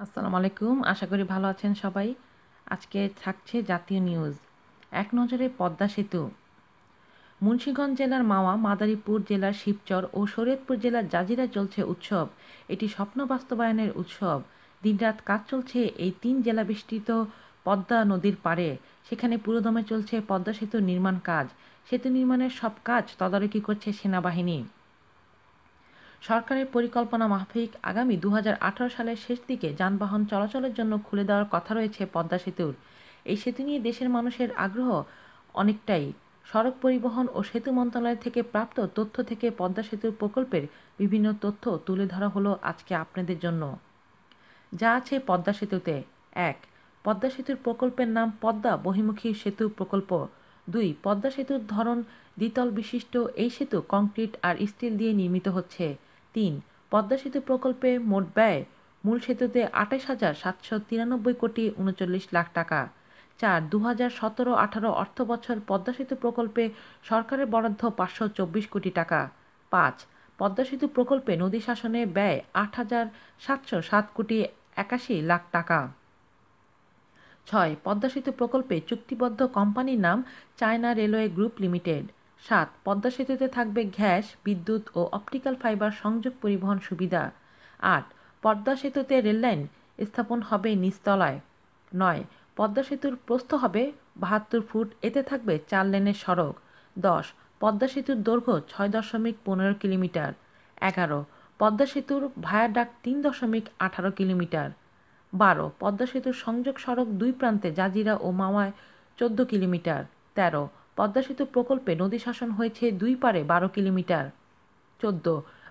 আসসালামু আলাইকুম। আশা করি ভালো আছেন সবাই। আজকে থাকছে জাতীয় নিউজ। এক নজরে পদ্মা সেতু। মুন্সীগঞ্জ জেলার মাওয়া, মাদারীপুর জেলার শিবচর ও শরীয়তপুর জেলার জাজিরা চলছে উৎসব। এটি স্বপ্ন বাস্তবায়নের উৎসব। দিনরাত কাজ চলছে এই তিন জেলা বিস্তৃত পদ্মা নদীর পাড়ে। সেখানে পুরোদমে চলছে পদ্মা সেতু নির্মাণ কাজ। সেতু নির্মাণের সব কাজ তদারকি করছে সেনাবাহিনী। সরকারের পরিকল্পনা মাফিক আগামী দু হাজার আঠেরো সালের শেষ দিকে যানবাহন চলাচলের জন্য খুলে দেওয়ার কথা রয়েছে পদ্মা সেতুর। এই সেতু নিয়ে দেশের মানুষের আগ্রহ অনেকটাই। সড়ক পরিবহন ও সেতু মন্ত্রণালয় থেকে প্রাপ্ত তথ্য থেকে পদ্মা সেতুর প্রকল্পের বিভিন্ন তথ্য তুলে ধরা হলো আজকে আপনাদের জন্য। যা আছে পদ্মা সেতুতে। এক, পদ্মা সেতুর প্রকল্পের নাম পদ্মা বহিমুখী সেতু প্রকল্প। দুই, পদ্মা সেতুর ধরন দ্বিতল বিশিষ্ট এই সেতু কংক্রিট আর স্টিল দিয়ে নির্মিত হচ্ছে। তিন, পদ্মা সেতু প্রকল্পে মোট ব্যয় মূল সেতুতে আঠাশ হাজার সাতশো তিরানব্বই কোটি উনচল্লিশ লাখ টাকা। চার দু হাজার সতেরো আঠারো অর্থ বছর পদ্মা সেতু প্রকল্পে সরকারের বরাদ্দ পাঁচশো চব্বিশ কোটি টাকা। পাঁচ, পদ্মা সেতু প্রকল্পে নদী শাসনে ব্যয় আট হাজার সাতশো সাত কোটি একাশি লাখ টাকা। ছয়, পদ্মা সেতু প্রকল্পে চুক্তিবদ্ধ কোম্পানির নাম চায়না রেলওয়ে গ্রুপ লিমিটেড। সাত, পদ্মা সেতুতে থাকবে গ্যাস, বিদ্যুৎ ও অপটিক্যাল ফাইবার সংযোগ পরিবহন সুবিধা। আট, পদ্মা সেতুতে রেললাইন স্থাপন হবে নিচতলায়। নয়, পদ্মা সেতুর প্রস্থ হবে বাহাত্তর ফুট, এতে থাকবে চার লেনের সড়ক। দশ, পদ্মা সেতুর দৈর্ঘ্য ছয় দশমিক পনেরো কিলোমিটার। এগারো, পদ্মা সেতুর ভায়াডাক তিন দশমিক আঠারো কিলোমিটার। বারো, পদ্মা সেতুর সংযোগ সড়ক দুই প্রান্তে জাজিরা ও মাওয়ায় চোদ্দ কিলোমিটার। তেরো পদ্মা সেতু প্রকল্পে নদী শাসন হয়েছে দুই পারে বারো কিলোমিটার। চোদ্দ,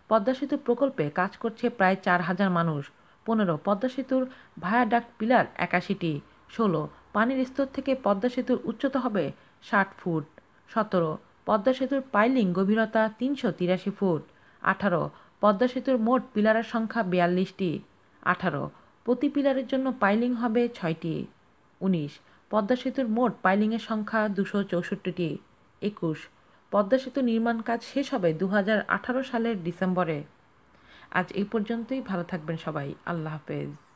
পদ্মা সেতু প্রকল্পে কাজ করছে প্রায় চার হাজার মানুষ। পনেরো, পদ্মা সেতুর ভায়াডাক্ট পিলার একাশিটি। ষোলো, পানির স্তর থেকে পদ্মা সেতুর উচ্চতা হবে ষাট ফুট। সতেরো, পদ্মা সেতুর পাইলিং গভীরতা তিনশো তিরাশি ফুট। আঠারো, পদ্মা সেতুর মোট পিলারের সংখ্যা বিয়াল্লিশটি। আঠারো, প্রতি পিলারের জন্য পাইলিং হবে ছয়টি। উনিশ পদ্মা সেতুর মোট পাইলিংয়ের সংখ্যা দুশো চৌষট্টিটি। একুশ, পদ্মা সেতু নির্মাণ কাজ শেষ হবে দু হাজার আঠারো সালের ডিসেম্বরে। আজ এই পর্যন্তই, ভালো থাকবেন সবাই। আল্লাহ হাফেজ।